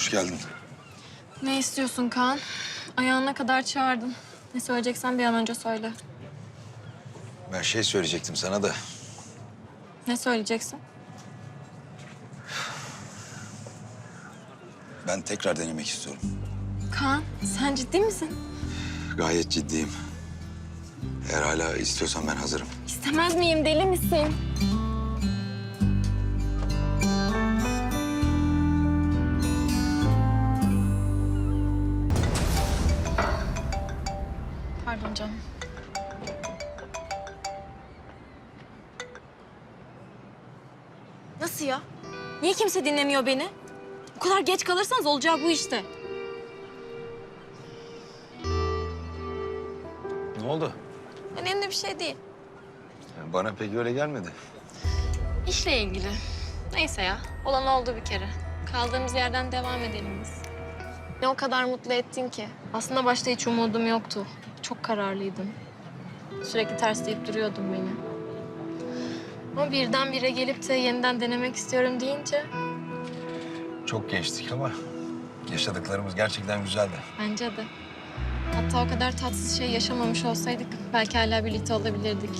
Hoş geldin. Ne istiyorsun Kaan? Ayağına kadar çağırdın. Ne söyleyeceksen bir an önce söyle. Ben şey söyleyecektim sana da. Ne söyleyeceksin? Ben tekrar denemek istiyorum. Kaan, sen ciddi misin? Gayet ciddiyim. Eğer hala istiyorsan ben hazırım. İstemez miyim? Deli misin? Pardon canım. Nasıl ya? Niye kimse dinlemiyor beni? Bu kadar geç kalırsanız olacağı bu işte. Ne oldu? Önemli bir şey değil. Bana pek öyle gelmedi. İşle ilgili. Neyse ya, olan oldu bir kere. Kaldığımız yerden devam edelim biz. Ne o kadar mutlu ettin ki. Aslında başta hiç umudum yoktu. Çok kararlıydım. Sürekli tersleyip duruyordun beni. Ama birdenbire gelip de yeniden denemek istiyorum deyince Çok geçtik ama yaşadıklarımız gerçekten güzeldi. bence de. Hatta o kadar tatsız şey yaşamamış olsaydık belki hala birlikte olabilirdik.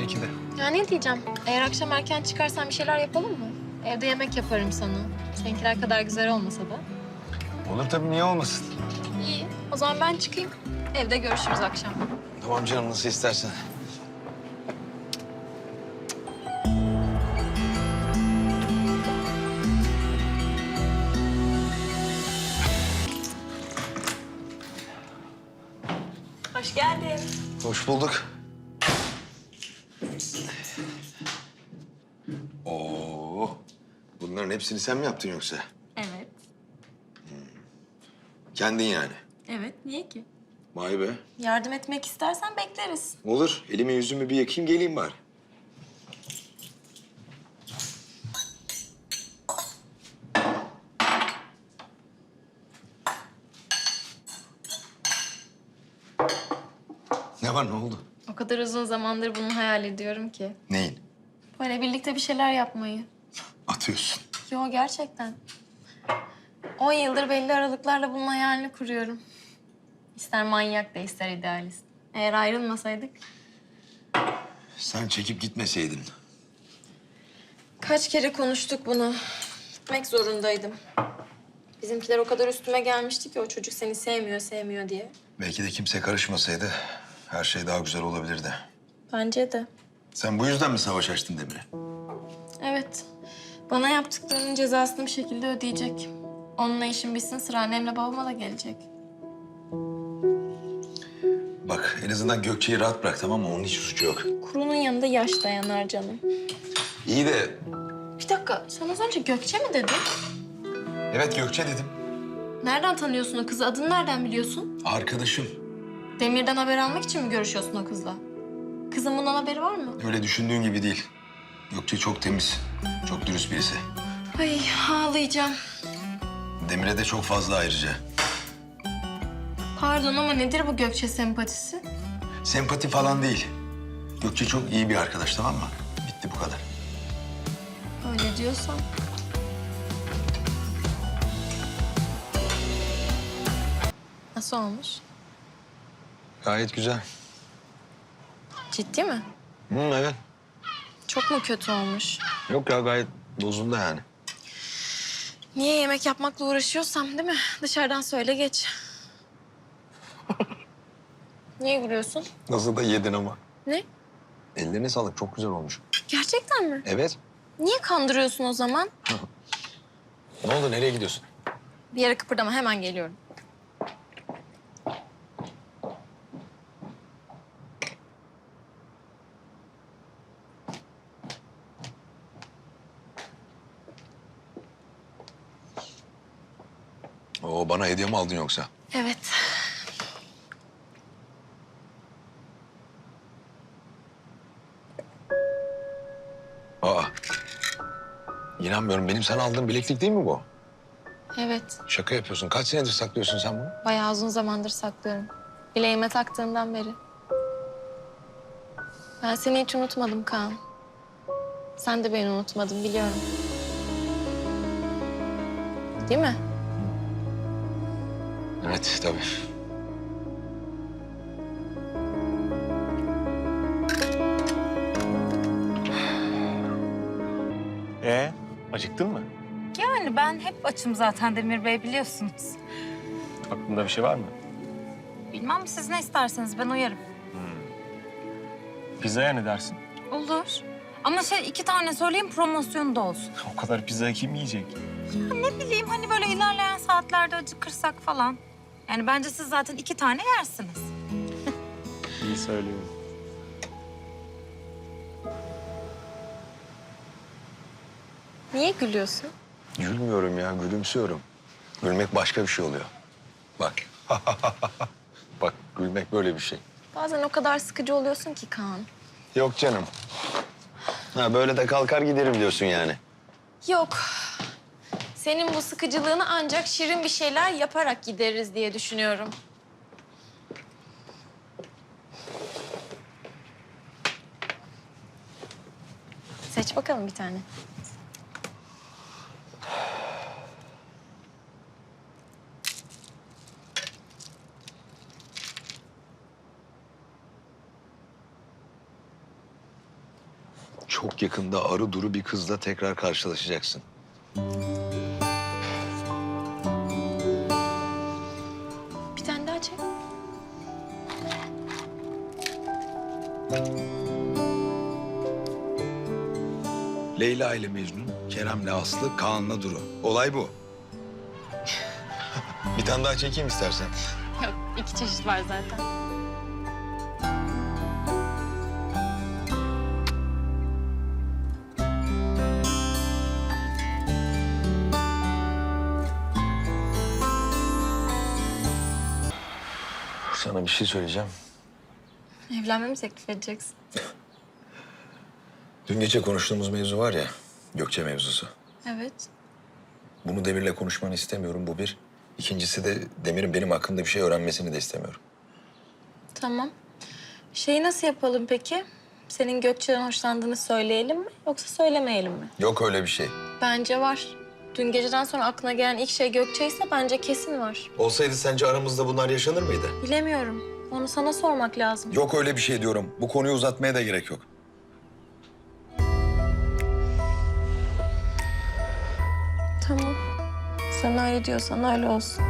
Belki de. Ya ne diyeceğim? Eğer akşam erken çıkarsan bir şeyler yapalım mı? Evde yemek yaparım sana. Seninkiler kadar güzel olmasa da. Olur tabii niye olmasın? İyi. O zaman ben çıkayım. Evde görüşürüz akşam. Tamam canım nasıl istersen. Hoş geldin. Hoş bulduk. Oo, bunların hepsini sen mi yaptın yoksa? Evet. Kendin yani. Evet. Niye ki? Vay be. Yardım etmek istersen bekleriz. Olur. Elimi yüzümü bir yakayım geleyim bari. Ne var ne oldu? O kadar uzun zamandır bunu hayal ediyorum ki. Neyin? Böyle birlikte bir şeyler yapmayı. Atıyorsun. Yo gerçekten. 10 yıldır belli aralıklarla bunun hayalini kuruyorum. İster manyak da ister idealist. Eğer ayrılmasaydık Sen çekip gitmeseydin. Kaç kere konuştuk bunu. Gitmek zorundaydım. Bizimkiler o kadar üstüme gelmişti ki o çocuk seni sevmiyor, sevmiyor diye. Belki de kimse karışmasaydı her şey daha güzel olabilirdi. Bence de. Sen bu yüzden mi savaş açtın Demir'e? Evet. Bana yaptıklarının cezasını bir şekilde ödeyecek. Onunla işim bitsin sıra annemle babama da gelecek. Bak en azından Gökçe'yi rahat bırak tamam mı? Onun hiç suçu yok. Kurunun yanında yaş dayanar canım. İyi de Bir dakika, sen az önce Gökçe mi dedin? evet Gökçe dedim. Nereden tanıyorsun o kızı? Adını nereden biliyorsun? Arkadaşım. Demir'den haber almak için mi görüşüyorsun o kızla? Kızın bundan haberi var mı? Öyle düşündüğün gibi değil. Gökçe çok temiz, çok dürüst birisi. Ay ağlayacağım. Demir'e de çok fazla ayrıca. Pardon ama nedir bu Gökçe sempatisi? Sempati falan değil. Gökçe çok iyi bir arkadaş tamam mı? Bitti bu kadar. Öyle diyorsan. Nasıl olmuş? Gayet güzel. Ciddi mi? Hı, evet. Çok mu kötü olmuş? Yok ya gayet dozunda yani. Niye yemek yapmakla uğraşıyorsam değil mi? Dışarıdan söyle geç. Niye gülüyorsun? Nasıl da yedin ama. Ne? Ellerine sağlık çok güzel olmuş. Gerçekten mi? Evet. Niye kandırıyorsun o zaman? Ne oldu nereye gidiyorsun? Bir yere kıpırdama hemen geliyorum. Oo bana hediye mi aldın yoksa? Evet. İnanmıyorum benim sana aldığım bileklik değil mi bu? Evet. Şaka yapıyorsun. Kaç senedir saklıyorsun sen bunu? Bayağı uzun zamandır saklıyorum. Bileğime taktığından beri. Ben seni hiç unutmadım Kaan. Sen de beni unutmadın biliyorum. Değil mi? Evet tabii. Acıktın mı? Yani ben hep açım zaten Demir Bey biliyorsunuz. Aklında bir şey var mı? Bilmem siz ne isterseniz ben uyarım. Pizzaya ne dersin? Olur. Ama şey iki tane söyleyeyim promosyonu da olsun. O kadar pizza kim yiyecek? Ne bileyim hani böyle ilerleyen saatlerde acıkırsak falan. Yani bence siz zaten iki tane yersiniz. İyi söylüyorum. Niye gülüyorsun? Gülmüyorum ya, gülümsüyorum. Gülmek başka bir şey oluyor. Bak. Bak, gülmek böyle bir şey. Bazen o kadar sıkıcı oluyorsun ki Kaan. Yok canım. Ha böyle de kalkar giderim diyorsun yani. Yok. Senin bu sıkıcılığını ancak şirin bir şeyler yaparak gideriz diye düşünüyorum. Seç bakalım bir tane. Çok yakında arı duru bir kızla tekrar karşılaşacaksın. Bir tane daha çek. Leyla ile Mecnun, Kerem'le Aslı, Kaan'la Duru. Olay bu. bir tane daha çekeyim istersen. Yok, iki çeşit var zaten. Sana bir şey söyleyeceğim. Evlenmemi teklif edeceksin. Dün gece konuştuğumuz mevzu var ya, Gökçe mevzusu. Evet. Bunu Demir'le konuşmanı istemiyorum, bu bir. İkincisi de Demir'in benim hakkımda bir şey öğrenmesini de istemiyorum. Tamam. Şeyi nasıl yapalım peki? Senin Gökçe'den hoşlandığını söyleyelim mi yoksa söylemeyelim mi? Yok öyle bir şey. Bence var. Dün geceden sonra aklına gelen ilk şey Gökçe ise bence kesin var. Olsaydı sence aramızda bunlar yaşanır mıydı? Bilemiyorum. Onu sana sormak lazım. Yok öyle bir şey diyorum. Bu konuyu uzatmaya da gerek yok. Tamam. Sen öyle diyorsan öyle olsun.